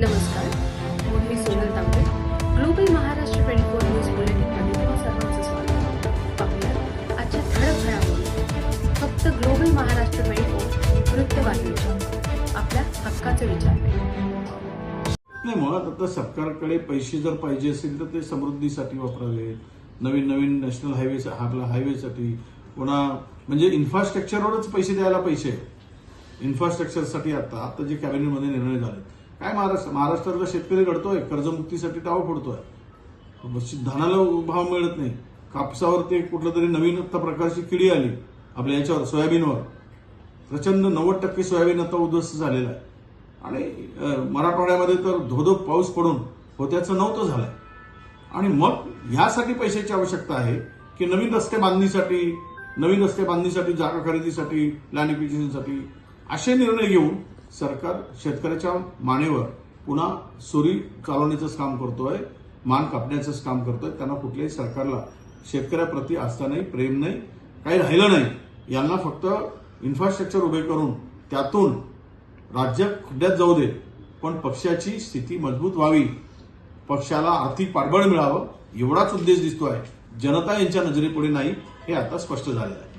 नमस्कार. मी Sonal Tambe. Global Maharashtra twenty four news बुलेटिनमध्ये तुम्हा सर्वांचं स्वागत. पाहूया आजच्या ठळक घडामोडी फक्त ग्लोबल महाराष्ट्र ट्वेंटी फोर वृत्तवाहिनीच्या आपल्या हक्काचे विचार. नाही मुळात आता सरकारकडे पैसे जर पाहिजे असेल तर ते समृद्धीसाठी वापरावे. नवीन नवीन नॅशनल हायवे आपल्या हायवेसाठी पुन्हा म्हणजे इन्फ्रास्ट्रक्चरवरच पैसे द्यायला पैसे इन्फ्रास्ट्रक्चरसाठी आता आता जे कॅबिनेटमध्ये निर्णय झाले काय महाराष्ट्र महाराष्ट्रातला शेतकरी घडतोय कर्जमुक्तीसाठी टाव फोडतोय धानाला भाव मिळत नाही. कापसावर ते कुठलं तरी नवीन आता प्रकारची किडी आली आपल्या याच्यावर सोयाबीनवर. प्रचंड नव्वद टक्के सोयाबीन आता उद्ध्वस्त झालेला आहे. आणि मराठवाड्यामध्ये तर धोधो पाऊस पडून होत्याचं नव्हतं झालंय. आणि मग ह्यासाठी पैशाची आवश्यकता आहे की नवीन रस्ते बांधणीसाठी नवीन रस्ते बांधणीसाठी जागा खरेदीसाठी लँड एक्विजिशनसाठी असे निर्णय घेऊन सरकार शेतकऱ्याच्या मानेवर पुन्हा सुरी चालवण्याचंच काम करतोय मान कापण्याचंच काम करतोय त्यांना कुठल्याही सरकारला शेतकऱ्याप्रती आस्था नाही प्रेम नाही काही राहिलं नाही. यांना फक्त इन्फ्रास्ट्रक्चर उभे करून त्यातून राज्य खड्ड्यात जाऊ दे पण पक्षाची स्थिती मजबूत व्हावी. पक्षाला आर्थिक पाठबळ मिळावं एवढाच उद्देश दिसतो आहे जनता यांच्या नजरेपुढे नाही हे आता स्पष्ट झालेलं आहे.